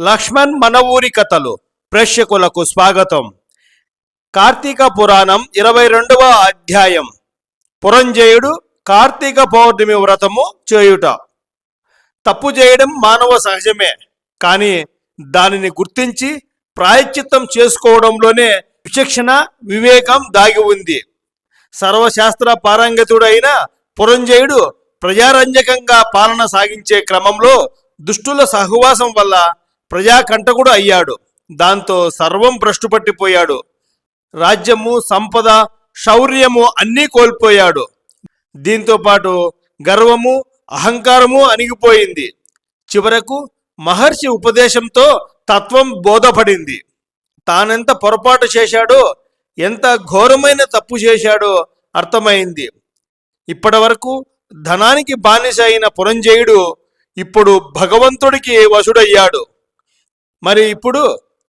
లక్ష్మణ్ మన ఊరి కథలు. ప్రేక్షకులకు స్వాగతం. కార్తీక పురాణం ఇరవై రెండవ అధ్యాయం. పురంజయుడు కార్తీక పౌర్ణమి వ్రతము చేయుట. తప్పు చేయడం మానవ సహజమే. కానీ దానిని గుర్తించి ప్రాయశ్చిత్తం చేసుకోవడంలోనే విచక్షణ వివేకం దాగి ఉంది. సర్వశాస్త్ర పారంగతుడైన పురంజయుడు ప్రజారంజకంగా పాలన సాగించే క్రమంలో దుష్టుల సహవాసం వల్ల ప్రజాకంటకుడు అయ్యాడు. దాంతో సర్వం భ్రష్టుపట్టిపోయాడు. రాజ్యము సంపద శౌర్యము అన్నీ కోల్పోయాడు. దీంతో పాటు గర్వము అహంకారము అణిగిపోయింది. చివరకు మహర్షి ఉపదేశంతో తత్వం బోధపడింది. తానెంత పొరపాటు చేశాడో ఎంత ఘోరమైన తప్పు చేశాడో అర్థమైంది. ఇప్పటి వరకు ధనానికి బానిస అయిన పురంజయుడు ఇప్పుడు భగవంతుడికి వశుడయ్యాడు మరి ఇప్పుడు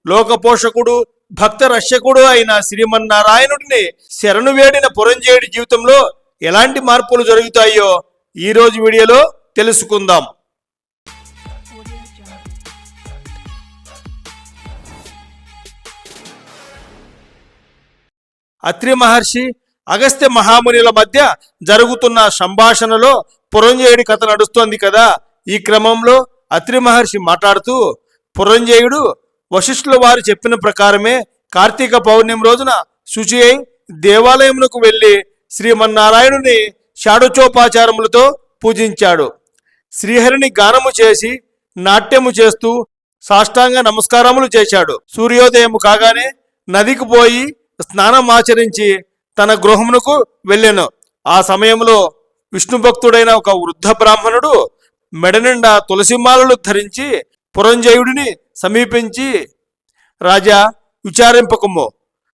లోకపోషకుడు భక్త రక్షకుడు అయిన శ్రీమన్నారాయణుడిని శరణు వేడిన పురంజేయుడి జీవితంలో ఎలాంటి మార్పులు జరుగుతాయో ఈరోజు వీడియోలో తెలుసుకుందాం. అత్రి మహర్షి అగస్త్య మహామునిల మధ్య జరుగుతున్న సంభాషణలో పురంజేయుడి కథ నడుస్తోంది కదా. ఈ క్రమంలో అత్రి మహర్షి మాట్లాడుతూ పురంజయుడు వశిష్ఠుల వారు చెప్పిన ప్రకారమే కార్తీక పౌర్ణమి రోజున శుచి అయి దేవాలయమునకు వెళ్ళి శ్రీమన్నారాయణుని షాడుచోపాచారములతో పూజించాడు. శ్రీహరిని గానము చేసి నాట్యము చేస్తూ సాష్టాంగ నమస్కారములు చేశాడు. సూర్యోదయము కాగానే నదికి పోయి స్నానం ఆచరించి తన గృహమునకు వెళ్ళాను. ఆ సమయంలో విష్ణు భక్తుడైన ఒక వృద్ధ బ్రాహ్మణుడు మెడ నిండా తులసిమాలలు ధరించి పురంజయుడిని సమీపించి రాజా విచారింపకము.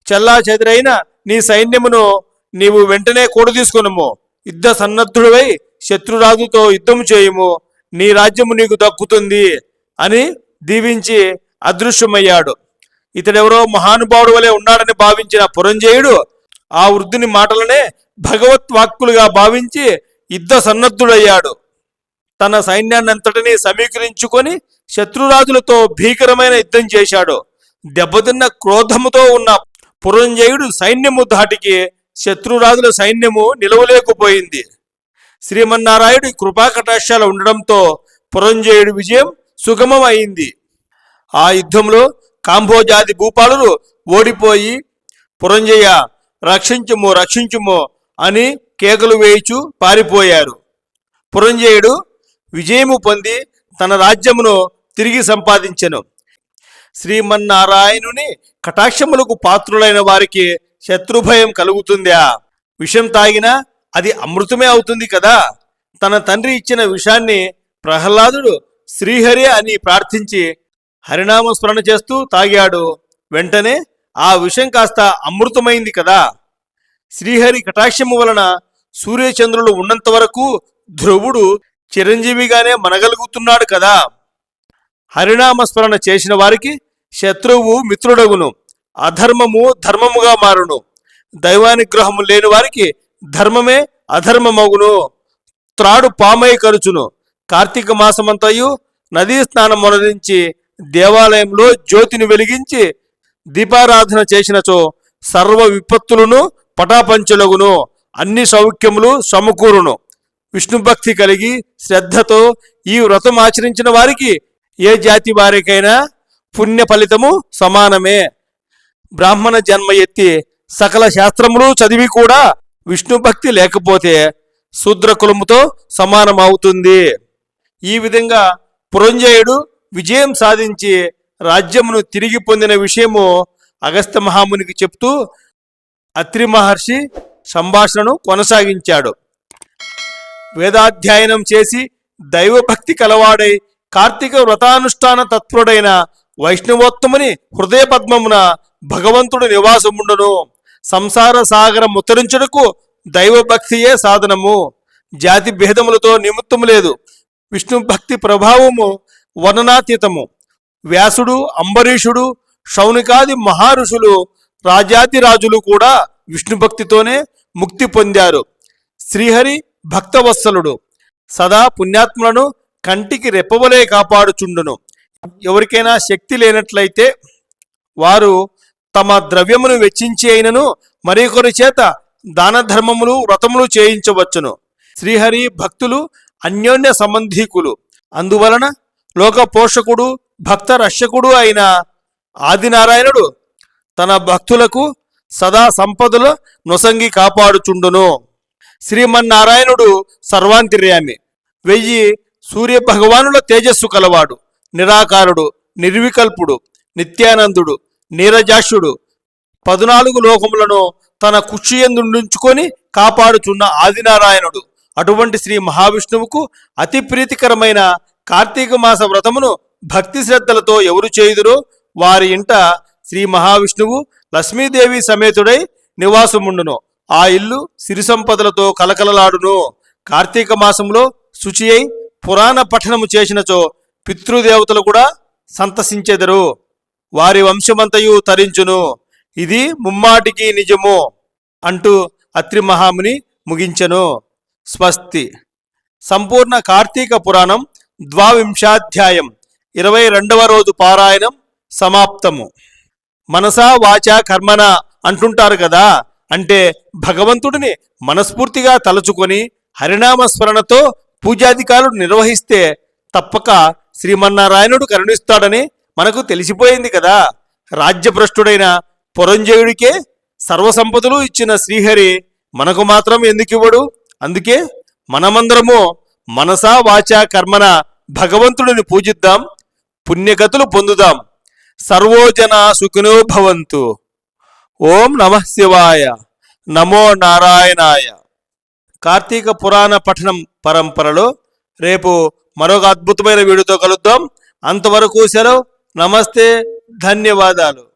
చల్లా చెదిరైన నీ సైన్యమును నీవు వెంటనే కూడదీసుకొనుము. యుద్ధ సన్నద్ధుడివై శత్రురాజుతో యుద్ధము చేయుము. నీ రాజ్యము నీకు దక్కుతుంది అని దీవించి అదృశ్యమయ్యాడు. ఇతడెవరో మహానుభావుడు వలె ఉన్నాడని భావించిన పురంజయుడు ఆ వృద్ధుని మాటలనే భగవత్ వాక్కులుగా భావించి యుద్ధ సన్నద్ధుడయ్యాడు. తన సైన్యాన్నంతటినీ సమీకరించుకొని శత్రురాజులతో భీకరమైన యుద్ధం చేశాడు. దెబ్బతిన్న క్రోధముతో ఉన్న పురంజయుడు సైన్యము ధాటికి శత్రురాజుల సైన్యము నిలవలేకపోయింది. శ్రీమన్నారాయుడి కృపాకటాశాలు ఉండడంతో పురంజయుడి విజయం సుగమం అయింది ఆ యుద్ధంలో కాంభోజాది భూపాలు ఓడిపోయి పురంజయ రక్షించుము రక్షించుము అని కేకలు వేయిచు పారిపోయారు. పురంజయుడు విజయము పొంది తన రాజ్యమును తిరిగి సంపాదించెను. శ్రీమన్నారాయణుని కటాక్షములకు పాత్రులైన వారికి శత్రుభయం కలుగుతుందా? విషం తాగినా అది అమృతమే అవుతుంది కదా? తన తండ్రి ఇచ్చిన విషాన్ని ప్రహ్లాదుడు శ్రీహరి అని ప్రార్థించి హరినామ స్మరణ చేస్తూ తాగాడు. వెంటనే ఆ విషం కాస్త అమృతమైంది కదా? శ్రీహరి కటాక్షము వలన సూర్యచంద్రులు ఉన్నంత వరకు ధ్రువుడు చిరంజీవిగానే మనగలుగుతున్నాడు కదా. హరినామస్మరణ చేసిన వారికి శత్రువు మిత్రుడగును. అధర్మము ధర్మముగా మారును. దైవానుగ్రహము లేని వారికి ధర్మమే అధర్మమగును. త్రాడు పామై కరుచును. కార్తీక మాసమంతయు నదీ స్నానం మొదరించి దేవాలయంలో జ్యోతిని వెలిగించి దీపారాధన చేసినచో సర్వ విపత్తులను పటాపంచలగును. అన్ని సౌఖ్యములు సమకూరును. విష్ణుభక్తి కలిగి శ్రద్ధతో ఈ వ్రతం ఆచరించిన వారికి ఏ జాతి వారికైనా పుణ్య ఫలితము సమానమే. బ్రాహ్మణ జన్మ ఎత్తి సకల శాస్త్రములు చదివి కూడా విష్ణుభక్తి లేకపోతే శూద్ర కులముతో సమానమవుతుంది. ఈ విధంగా పురంజయుడు విజయం సాధించి రాజ్యమును తిరిగి పొందిన విషయము అగస్త్య మహామునికి చెప్తూ అత్రి మహర్షి సంభాషణను కొనసాగించాడు. వేదాధ్యయనం చేసి దైవభక్తి కలవాడై కార్తీక వ్రతానుష్ఠాన తత్పరుడైన వైష్ణవోత్తముని హృదయ పద్మమున భగవంతుడు నివాసముండును. సంసార సాగరం ఉత్తరించుటకు దైవభక్తియే సాధనము. జాతి భేదములతో నిమిత్తము లేదు. విష్ణు భక్తి ప్రభావము వర్ణనాతీతము వ్యాసుడు అంబరీషుడు శౌనికాది మహారుషులు రాజాతిరాజులు కూడా విష్ణు భక్తితోనే ముక్తి పొందారు. శ్రీహరి భక్తవత్సలుడు సదా పుణ్యాత్ములను కంటికి రెప్పవలే కాపాడుచుండును. ఎవరికైనా శక్తి లేనట్లయితే వారు తమ ద్రవ్యమును వెచ్చించి అయినను మరికొరి చేత దాన ధర్మములు వ్రతములు చేయించవచ్చును. శ్రీహరి భక్తులు అన్యోన్య సంబంధీకులు. అందువలన లోక పోషకుడు భక్త రక్షకుడు అయిన ఆదినారాయణుడు తన భక్తులకు సదా సంపదల నొసంగి కాపాడుచుండును. శ్రీమన్నారాయణుడు సర్వాంతిర్యామి వెయ్యి సూర్య భగవానుల తేజస్సు కలవాడు నిరాకారుడు నిర్వికల్పుడు నిత్యానందుడు నీరజాష్యుడు పదునాలుగు లోకములను తన కుక్షియందుంచుకొని కాపాడుచున్న ఆదినారాయణుడు. అటువంటి శ్రీ మహావిష్ణువుకు అతి ప్రీతికరమైన కార్తీక మాస వ్రతమును భక్తి శ్రద్ధలతో ఎవరు చేయుదురో వారి ఇంట శ్రీ మహావిష్ణువు లక్ష్మీదేవి సమేతుడై నివాసముండును. ఆ ఇల్లు సిరి సంపదలతో కలకలలాడును. కార్తీక మాసంలో శుచి అయి పురాణ పఠనము చేసినచో పితృదేవతలు కూడా సంతసించెదరు. వారి వంశమంతయు తరించును. ఇది ముమ్మాటికి నిజము అంటూ అత్రి మహాముని ముగించెను. స్వస్తి. సంపూర్ణ కార్తీక పురాణం ద్వావింశాధ్యాయం ఇరవై రెండవ రోజు పారాయణం సమాప్తము. మనసా వాచ కర్మన అంటుంటారు కదా అంటే భగవంతుడిని మనస్ఫూర్తిగా తలుచుకొని హరినామ స్మరణతో పూజాధికారులు నిర్వహిస్తే తప్పక శ్రీమన్నారాయణుడు కరుణిస్తాడని మనకు తెలిసిపోయింది కదా. రాజ్యభ్రష్టుడైన పురంజయుడికే సర్వసంపదలు ఇచ్చిన శ్రీహరి మనకు మాత్రం ఎందుకు ఇవ్వడు? అందుకే మనమందరము మనసా వాచా కర్మన భగవంతుడిని పూజిద్దాం పుణ్యగతులు పొందుదాం. సర్వోజన సుఖినో భవంతు. ఓం నమ శివాయ. నమో నారాయణాయ. కార్తీక పురాణ పఠనం పరంపరలో రేపు మరొక అద్భుతమైన వీడియోతో కలుద్దాం. అంతవరకు సెలవు. నమస్తే. ధన్యవాదాలు.